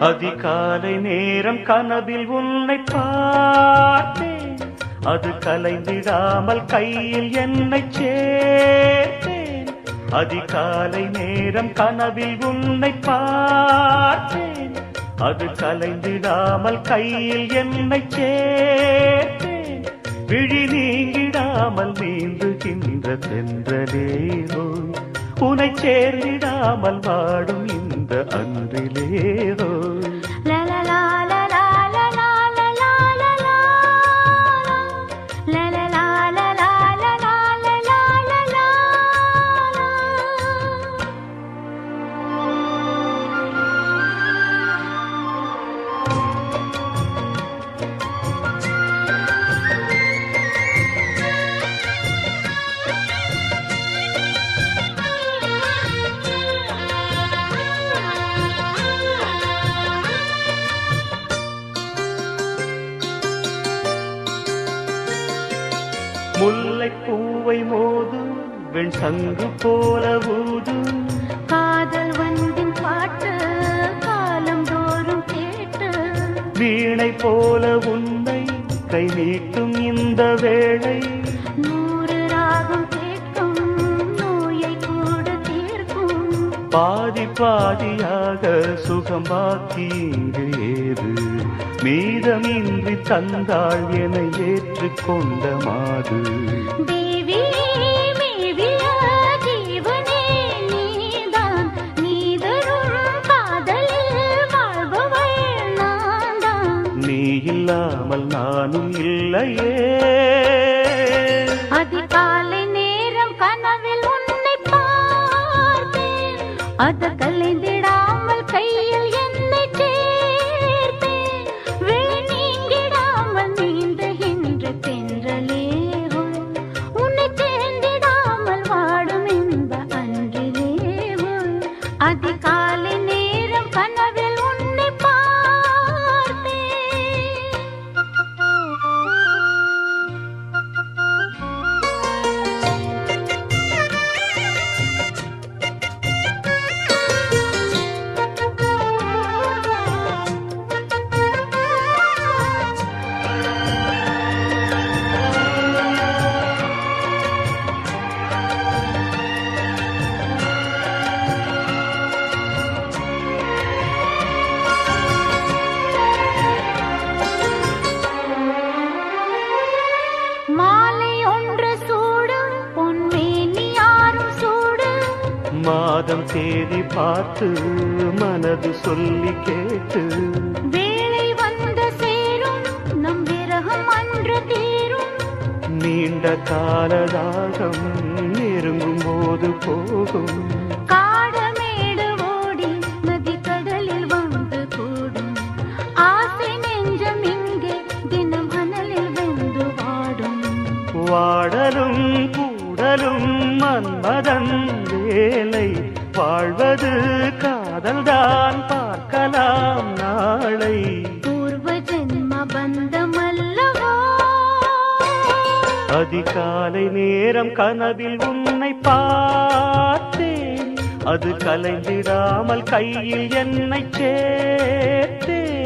அதிகாலை நேரம் கனவில் உன்னை பார்த்தேன் அது கலைந்திடாமல் கையில் என்னை சேர்த்தேன் அதிகாலை நேரம் கனவில் உன்னை பார்த்தேன் அது கலைந்திடாமல் கையில் என்னை சேர்த்தேன் விழி நீங்கிடாமல் நீந்துகின்ற தென்றலேரோ உனை சேர்ந்திடாமல் வாடும் இந்த அன்றிலேரோ முல்லை பூவை மோது வெண் சங்கு போல ஊது காதல் வந்தின் பாட்டு காலம் தோறும் கேட்டு. வீணை போல உன்னை கை நீட்டும் இந்த வேளை. பாதி பாதியாக சுகம் பாக்கி இங்கு ஏது? மீதமின்றி தந்தாள் என ஏற்றுக்கொண்ட மாது. நீ இல்லாமல் நானும் இல்லையே. அதிகாலை ಅದಕ್ಕೆ ஒன்று சூடு பொன்மேனி யாரும் சூடு. மாதம் தேதி பார்த்து மனது சொல்லி கேட்டு. வேளை வந்த சேரும் நம் விரகம் அன்று தீரும். நீண்ட காலதாகம் நெருங்கும் போது போகும். வேலை வாழ்வது காதல்தான் பார்க்கலாம் நாளை. பூர்வ ஜென்ம பந்தம் அல்லவோ அதிகாலை நேரம் கனவில் உன்னை பார்த்தேன். அது கலைந்திடாமல் கையில் என்னை சேர்த்தேன்.